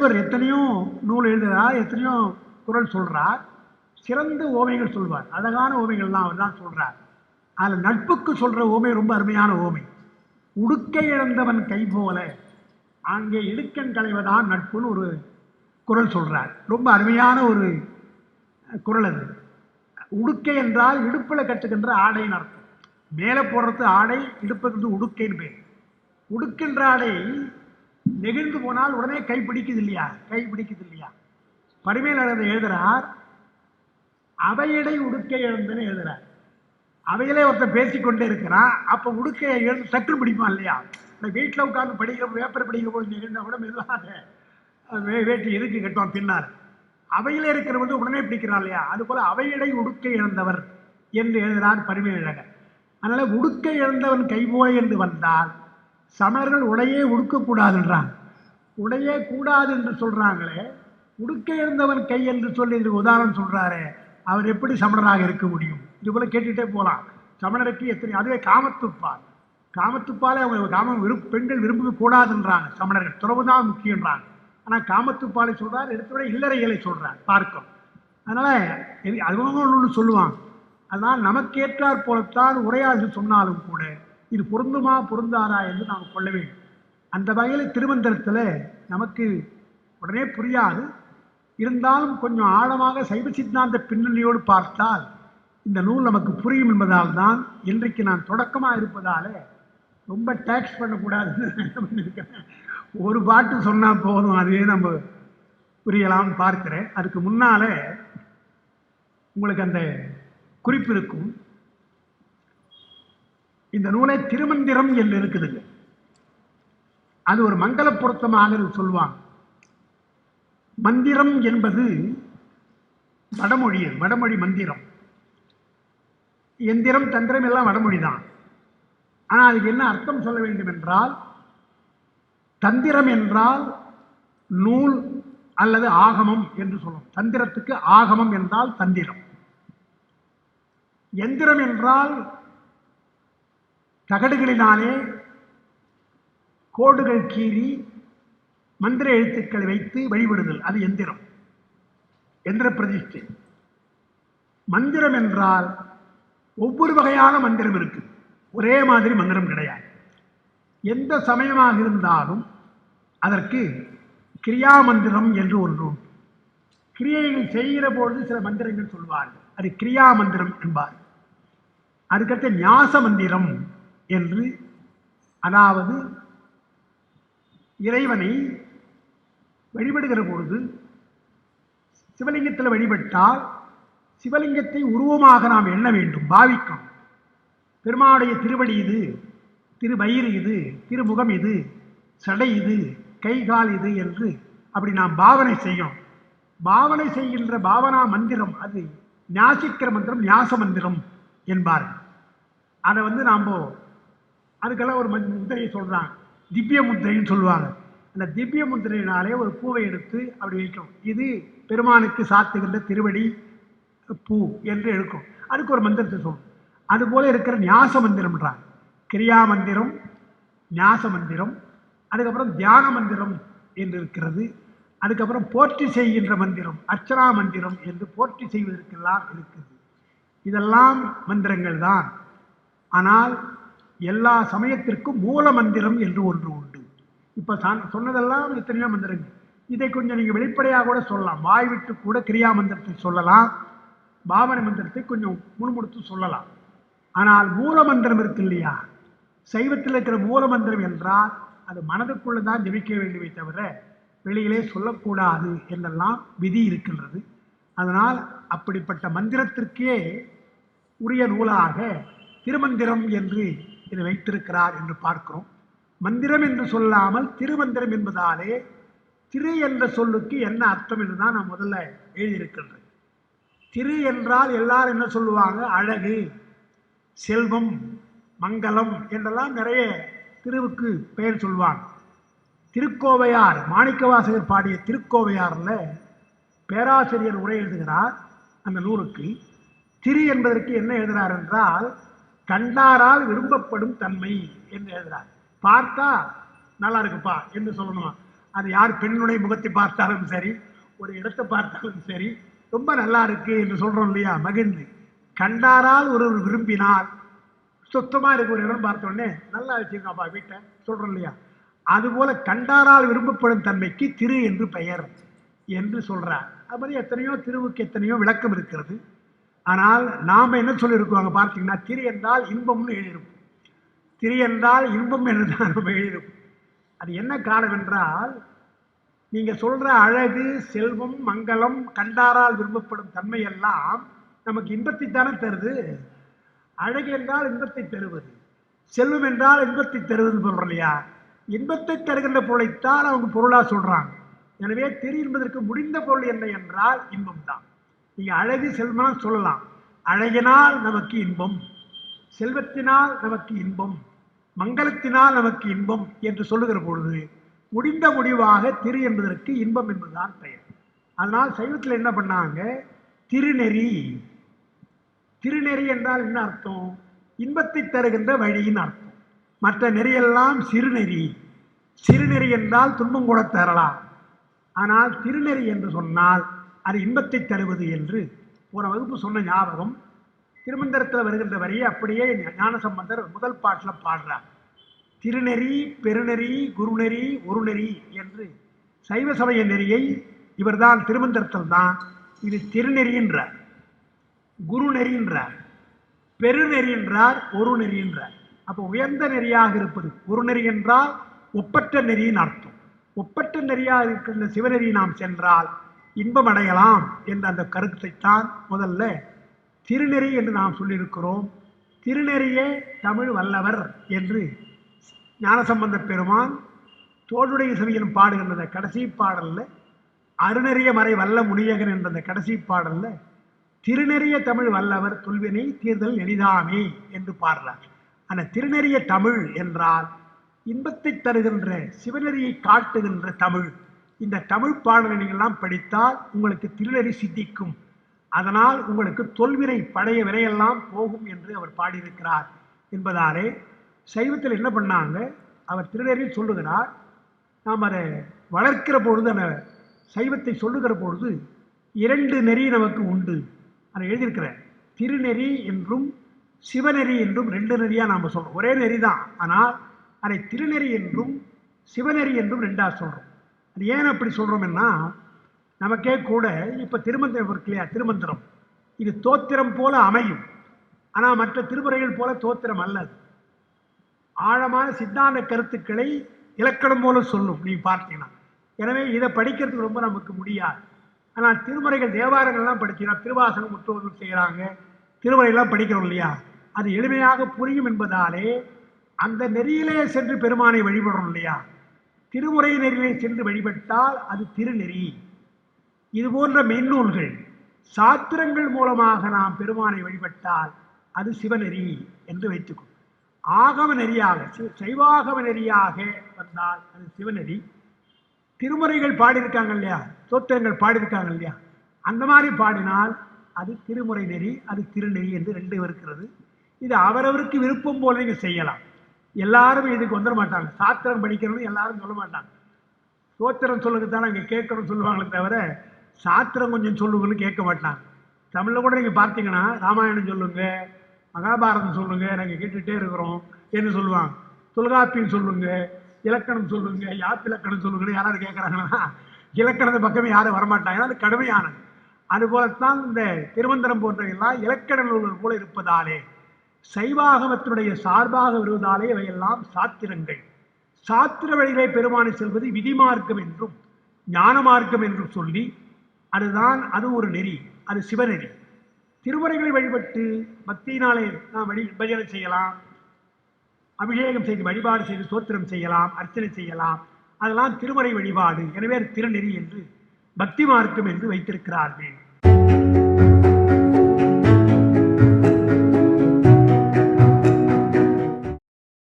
வள்ளுவர் எத்தனையோ நூல் எழுதுகிறார் எத்தனையோ குரல் சொல்கிறார் சிறந்த ஓமைகள் சொல்வார். அழகான ஓமைகள்லாம் அவர் தான் சொல்றார். அதில் நட்புக்கு சொல்ற ஓமை ரொம்ப அருமையான ஓமை. உடுக்கை இழந்தவன் கை போல அங்கே இடுக்கன் களைவதான் நட்புன்னு ஒரு குரல் சொல்கிறார் ரொம்ப அருமையான ஒரு குரல் அது. உடுக்கை என்றால் இடுப்பில் கட்டுகின்ற ஆடைன்னு அர்த்தம். மேலே போடுறது ஆடை இடுப்புக்கு உடுக்கைன்னு பேர். உடுக்கின்ற ஆடை நெகிழ்ந்து போனால் உடனே கை பிடிக்குது இல்லையா கை பிடிக்குது இல்லையா பரிமையாளர் எழுதுறார் அவையடை உடுக்கை எழுந்துன்னு எழுதுறார். அவையிலே ஒருத்தன் பேசிக்கொண்டே இருக்கிறான் அப்போ உடுக்கையை எழுந்து சற்று பிடிப்பான் இல்லையா? இந்த வீட்டில் உட்காந்து படிக்கிற பேப்பர் படிக்கிற போது நிகழ்ந்தா கூட மெதுவாக வேட்டி இருக்கு கட்டுவான் பின்னால். அவையிலே இருக்கிற வந்து உடனே பிடிக்கிறான் இல்லையா? அதுபோல் அவையடை உடுக்கை இழந்தவர் என்று எழுதுகிறார் பரிமையழகர் அதனால் உடுக்கை இழந்தவன் கைபோய் என்று வந்தால் சமணர்கள் உடையே உடுக்கக்கூடாதுன்றாங்க. உடையே கூடாது என்று சொல்கிறாங்களே உடுக்க இருந்தவன் கை என்று சொல்லி இதுக்கு உதாரணம் சொல்கிறாரு அவர் எப்படி சமணராக இருக்க முடியும்? இது போல் கேட்டுகிட்டே போகலாம் சமணருக்கு எத்தனை அதுவே காமத்துப்பால். காமத்துப்பாலே அவங்க காமம் விரு பெண்கள் விரும்ப கூடாதுன்றாங்க சமணர்கள் துறவு தான் முக்கியன்றாங்க. ஆனால் காமத்துப்பாலை சொல்கிறார் எடுத்தோட இல்லறைகளை சொல்கிறார் பார்க்கும் அதனால் இது- அதுவும் ஒன்று சொல்லுவாங்க. அதனால் நமக்கேற்றார் போலத்தான் உரையாடல் சொன்னாலும் கூட இது பொருந்துமா பொருந்தாரா என்று நாம் கொள்ள வேண்டும். அந்த வகையில் திருமந்திரத்தில் நமக்கு உடனே புரியாது. இருந்தாலும் கொஞ்சம் ஆழமாக சைவ சித்தாந்த பின்னணியோடு பார்த்தால் இந்த நூல் நமக்கு புரியும் என்பதால் தான் இன்றைக்கு நான் தொடக்கமாக இருப்பதால் ரொம்ப டேக்ஸ் பண்ணக்கூடாதுன்னு ஒரு பாட்டு சொன்னால் போதும் அதுவே நம்ம புரியலாம்னு பார்க்கிறேன். அதுக்கு முன்னால் உங்களுக்கு அந்த குறிப்பு இருக்கும். இந்த நூலை திருமந்திரம் என்று இருக்குதுங்க. அது ஒரு மங்கள பொருத்தமாக சொல்லுவாங்க மந்திரம் என்பது வடமொழி வடமொழி மந்திரம். எந்திரம் தந்திரம் எல்லாம் வடமொழி தான். ஆனால் அதுக்கு என்ன அர்த்தம் சொல்ல வேண்டும் என்றால் தந்திரம் என்றால் நூல் அல்லது ஆகமம் என்று சொல்லும். தந்திரத்துக்கு ஆகமம் என்றால் தந்திரம். எந்திரம் என்றால் தகடுகளினாலே கோடுகள் கீறி மந்திர எழுத்துக்களை வைத்து வழிபடுதல். அது எந்திரம். எந்திர பிரதிஷ்டை. மந்திரம் என்றால் ஒவ்வொரு வகையான மந்திரம் இருக்கு. ஒரே மாதிரி மந்திரம் கிடையாது. எந்த சமயமாக இருந்தாலும் அதற்கு கிரியா மந்திரம் என்று ஒன்று உண்டு. கிரியைகள் செய்கிற பொழுது சில மந்திரங்கள் சொல்வார்கள். அது கிரியா மந்திரம் என்பார் அதுக்கடுத்து ஞாச மந்திரம். என்று அதாவது இறைவனை வழிபடுகிற பொழுது சிவலிங்கத்தில் வழிபட்டால் சிவலிங்கத்தை உருவமாக நாம் எண்ண வேண்டும் பாவிக்கும். பெருமாளுடைய திருவடி இது திருவயிறு இது திருமுகம் இது சடை இது கை கால் இது என்று அப்படி நாம் பாவனை செய்யணும் பாவனை செய்கின்ற பாவனா மந்திரம் அது ஞாசிக்கிற மந்திரம் ஞாச மந்திரம் என்பார்கள். அதை வந்து நாம் அதுக்கெல்லாம் ஒரு மந்~ முத்திரையை சொல்கிறாங்க திவ்ய முத்திரைன்னு சொல்லுவாங்க. அந்த திவ்ய முத்திரையினாலே ஒரு பூவை எடுத்து அப்படி வைக்கும். இது பெருமானுக்கு சாத்துகின்ற திருவடி பூ என்று எடுக்கும். அதுக்கு ஒரு மந்திரத்தை சொல்லும். அதுபோல் இருக்கிற ஞாச மந்திரம்ன்றாங்க. கிரியா மந்திரம் ஞாச மந்திரம் அதுக்கப்புறம் தியான மந்திரம் என்று இருக்கிறது. அதுக்கப்புறம் போற்றி செய்கின்ற மந்திரம் அர்ச்சனா மந்திரம் என்று போற்றி செய்வதற்கெல்லாம் இருக்குது. இதெல்லாம் மந்திரங்கள் தான் ஆனால் எல்லா சமயத்திற்கும் மூல மந்திரம் என்று ஒன்று உண்டு. இப்போ சொன்னதெல்லாம் எத்தனையோ மந்திரங்கள். இதை கொஞ்சம் நீங்கள் வெளிப்படையாக கூட சொல்லலாம். வாய் விட்டு கூட கிரியா மந்திரத்தை சொல்லலாம். பாவனை மந்திரத்தை கொஞ்சம் முணுமுணுத்து சொல்லலாம். ஆனால் மூல மந்திரம் இருக்கு இல்லையா? சைவத்தில் இருக்கிற மூல மந்திரம் என்றால் அது மனதுக்குள்ளே தான் ஜெபிக்க வேண்டுமே தவிர வெளியிலே சொல்லக்கூடாது என்றெல்லாம் விதி இருக்கின்றது. அதனால் அப்படிப்பட்ட மந்திரத்திற்கே உரிய நூலாக திருமந்திரம் என்று இதை வைத்திருக்கிறார் என்று பார்க்கிறோம். மந்திரம் என்று சொல்லாமல் திருமந்திரம் என்பதாலே திரு என்ற சொல்லுக்கு என்ன அர்த்தம் என்று தான் நான் முதல்ல எழுதியிருக்கின்றேன் திரு என்றால் எல்லாரும் என்ன சொல்லுவாங்க? அழகு செல்வம் மங்களம் என்றெல்லாம் நிறைய திருவுக்கு பெயர் சொல்லுவாங்க. திருக்கோவையார் மாணிக்கவாசகர் பாடிய திருக்கோவையாரில் பேராசிரியர் உரை எழுதுகிறார் அந்த நூலுக்கு. திரு என்பதற்கு என்ன எழுதுகிறார் என்றால் கண்டாரால் விரும்பப்படும் தன்மை என்று எழுதுறார். பார்த்தா நல்லா இருக்குப்பா என்று சொல்லணுமா? அது யார் பெண்ணுடைய முகத்தை பார்த்தாலும் சரி ஒரு இடத்தை பார்த்தாலும் சரி ரொம்ப நல்லா இருக்கு என்று சொல்றோம் இல்லையா? மகிழ்ந்து. கண்டாரால் ஒருவர் விரும்பினார் சுத்தமாக இருக்க ஒரு இடம் பார்த்த உடனே நல்லா வச்சுருக்காப்பா வீட்டை சொல்கிறோம் இல்லையா? அதுபோல கண்டாரால் விரும்பப்படும் தன்மைக்கு திரு என்று பெயர் என்று சொல்கிறார் அது மாதிரி எத்தனையோ திருவுக்கு எத்தனையோ விளக்கம் இருக்கிறது. ஆனால் நாம் என்ன சொல்லியிருக்கோம் அங்கே பார்த்தீங்கன்னா திரு என்றால் இன்பம்னு எழுதியிருப்போம் திரு என்றால் இன்பம் என்று தான் நம்ம எழுதியிருப்போம் அது என்ன காரணம் என்றால் நீங்கள் சொல்கிற அழகு செல்வம் மங்களம் கண்டாரால் விரும்பப்படும் தன்மையெல்லாம் நமக்கு இன்பத்தை தானே தருது. அழகு என்றால் இன்பத்தை தருவது. செல்வம் என்றால் இன்பத்தை தருவது சொல்கிறோம் இல்லையா? இன்பத்தை தருகின்ற பொருளைத்தான் அவங்க பொருளாக சொல்கிறாங்க எனவே திரு என்பதற்கு முடிந்த பொருள் என்ன என்றால் இன்பம் நீங்கள் அழகு செல்வம் சொல்லலாம். அழகினால் நமக்கு இன்பம். செல்வத்தினால் நமக்கு இன்பம். மங்களத்தினால் நமக்கு இன்பம் என்று சொல்லுகிற பொழுது முடிந்த முடிவாக திரு என்பதற்கு இன்பம் என்பதுதான் பெயர். அதனால் சைவத்தில் என்ன பண்ணாங்க? திருநெறி. திருநெறி என்றால் என்ன அர்த்தம்? இன்பத்தை தருகின்ற வழியின் அர்த்தம். மற்ற நெறியெல்லாம் சிறுநெறி. சிறுநெறி என்றால் துன்பம் கூட தரலாம். ஆனால் திருநெறி என்று சொன்னால் அது இன்பத்தை தருவது என்று போன வகுப்பு சொன்ன ஞாபகம். திருமந்திரத்தில் வருகின்ற வரையே அப்படியே ஞானசம்பந்தர் முதல் பாட்டில் பாடுறார். திருநெறி பெருநெறி குருநெறி ஒரு நெறி என்று சைவ சமய நெறியை இவர்தான் திருமந்திரத்தில் தான் இது திருநெறின்றார். குரு நெறி பெருநெறி என்றார் ஒரு நெறின்றார் அப்போ உயர்ந்த நெறியாக இருப்பது ஒரு நெறி என்றால் ஒப்பற்ற நெறியின் அர்த்தம். ஒப்பற்ற நெறியாக இருக்கின்ற சிவநெறி நாம் சென்றால் இன்பம் அடையலாம் என்ற அந்த கருத்தைத்தான் முதல்ல திருநெறி என்று நாம் சொல்லியிருக்கிறோம். திருநெறியே தமிழ் வல்லவர் என்று ஞானசம்பந்த பெருமான் தோளுடைய செவியன் பாடுகின்ற அந்த கடைசி பாடலில் அருநெறிய மறை வல்ல முனியகன் என்ற அந்த கடைசி பாடலில் திருநெறிய தமிழ் வல்லவர் தொல்வினை தீர்தல் எளிதாமே என்று பாடுறார். அந்த திருநெறிய தமிழ் என்றால் இன்பத்தை தருகின்ற சிவநெறியை காட்டுகின்ற தமிழ். இந்த தமிழ் பாடலை நீங்கள்லாம் படித்தால் உங்களுக்கு திருநெறி சித்திக்கும். அதனால் உங்களுக்கு தொல்வினை பழைய வினையெல்லாம் போகும் என்று அவர் பாடியிருக்கிறார் என்பதாலே சைவத்தில் என்ன பண்ணாங்க? அவர் திருநெறி சொல்லுகிறார் நாம் அதை வளர்க்கிற பொழுது அந்த சைவத்தை சொல்லுகிற பொழுது இரண்டு நெறி நமக்கு உண்டு. அதை எழுதியிருக்கிறேன் திருநெறி என்றும் சிவநெறி என்றும் ரெண்டு நெறியாக நாம் சொல்கிறோம் ஒரே நெறி தான் ஆனால் அதை திருநெறி என்றும் சிவநெறி என்றும் ரெண்டாக சொல்கிறோம் அது ஏன் அப்படி சொல்கிறோம்னா நமக்கே கூட இப்போ திருமந்திரம் இருக்கு இல்லையா? திருமந்திரம். இது தோத்திரம் போல அமையும். ஆனால் மற்ற திருமுறைகள் போல தோத்திரம் அல்லது ஆழமான சித்தாந்த கருத்துக்களை இலக்கணம் போல சொல்லும் நீங்கள் பார்த்தீங்கன்னா. எனவே இதை படிக்கிறதுக்கு ரொம்ப நமக்கு முடியாது. ஆனால் திருமுறைகள் தேவாரங்கள்லாம் படிக்கிறோம். திருவாசனம் முற்றோர்கள் செய்கிறாங்க திருமுறையெல்லாம் படிக்கிறோம் இல்லையா? அது எளிமையாக புரியும் என்பதாலே அந்த நெறியிலே சென்று பெருமானை வழிபடுறோம் இல்லையா? திருமுறை நெறியிலே சென்று வழிபட்டால் அது திருநெறி. இது போன்ற மென்னூல்கள் சாத்திரங்கள் மூலமாக நாம் பெருமானை வழிபட்டால் அது சிவநெறி என்று வைத்துக்கொள் ஆகம நெறியாக சைவாகம நெறியாக வந்தால் அது சிவநெறி. திருமுறைகள் பாடியிருக்காங்க இல்லையா? தோத்திரங்கள் பாடியிருக்காங்க இல்லையா? அந்த மாதிரி பாடினால் அது திருமுறை நெறி அது திருநெறி என்று ரெண்டு இருக்கிறது. இது அவரவருக்கு விருப்பம் போல நீங்கள் செய்யலாம். எல்லாரும் இதுக்கு வந்துட மாட்டாங்க சாத்திரம் படிக்கணும்னு எல்லாரும் சொல்ல மாட்டாங்க சோத்திரம் சொல்லுங்க தானே இங்கே கேட்கணும்னு சொல்லுவாங்களே தவிர சாத்திரம் கொஞ்சம் சொல்லுங்கன்னு கேட்க மாட்டாங்க. தமிழில் கூட நீங்கள் பார்த்தீங்கன்னா ராமாயணம் சொல்லுங்க மகாபாரதம் சொல்லுங்க நாங்கள் கேட்டுகிட்டே இருக்கிறோம் என்று சொல்லுவாங்க. தொல்காப்பியம் சொல்லுங்க இலக்கணம் சொல்லுங்க யாப்பிலக்கணம் சொல்லுங்கன்னு யாராவது கேட்குறாங்கன்னா இலக்கணத்து பக்கமே யாரும் வரமாட்டாங்க. அது கடுமையானது. அதுபோலத்தான் இந்த திருமந்திரம் போன்றவையெல்லாம் இலக்கண நூல்கள் போல இருப்பதாலே சைவாகமத்தினுடைய சார்பாக வருவதாலே இவையெல்லாம் சாத்திரங்கள். சாத்திர வழிகளை பெருமானை செல்வது விதிமார்க்கம் என்றும் ஞான மார்க்கம் என்றும் சொல்லி அதுதான் அது ஒரு நெறி அது சிவநெறி. திருமுறைகளை வழிபட்டு பக்தியினாலே நாம் வழி பஜனை செய்யலாம். அபிஷேகம் செய்து வழிபாடு செய்து சோத்திரம் செய்யலாம் அர்ச்சனை செய்யலாம். அதெல்லாம் திருமறை வழிபாடு. எனவே திருநெறி என்று பக்தி மார்க்கம் என்று வைத்திருக்கிறார்கள்.